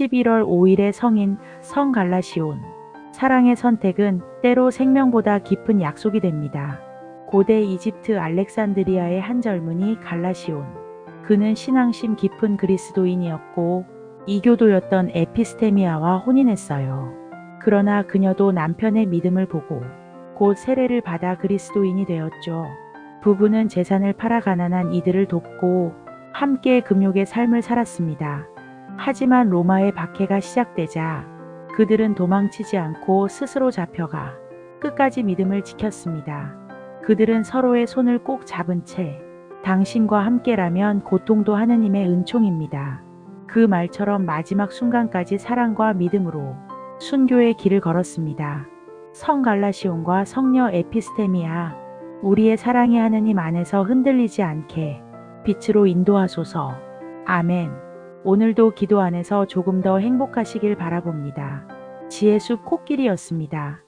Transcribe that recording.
11월 5일의 성인 성 갈라시온. 사랑의 선택은 때로 생명보다 깊은 약속이 됩니다. 고대 이집트 알렉산드리아의 한 젊은이 갈라시온. 그는 신앙심 깊은 그리스도인이었고 이교도였던 에피스테미아와 혼인했어요. 그러나 그녀도 남편의 믿음을 보고 곧 세례를 받아 그리스도인이 되었죠. 부부는 재산을 팔아 가난한 이들을 돕고 함께 금욕의 삶을 살았습니다. 하지만 로마의 박해가 시작되자 그들은 도망치지 않고 스스로 잡혀가 끝까지 믿음을 지켰습니다. 그들은 서로의 손을 꼭 잡은 채 당신과 함께라면 고통도 하느님의 은총입니다. 그 말처럼 마지막 순간까지 사랑과 믿음으로 순교의 길을 걸었습니다. 성 갈라시온과 성녀 에피스테미아, 우리의 사랑의 하느님 안에서 흔들리지 않게 빛으로 인도하소서. 아멘. 오늘도 기도 안에서 조금 더 행복하시길 바라봅니다. 지혜숲 코끼리였습니다.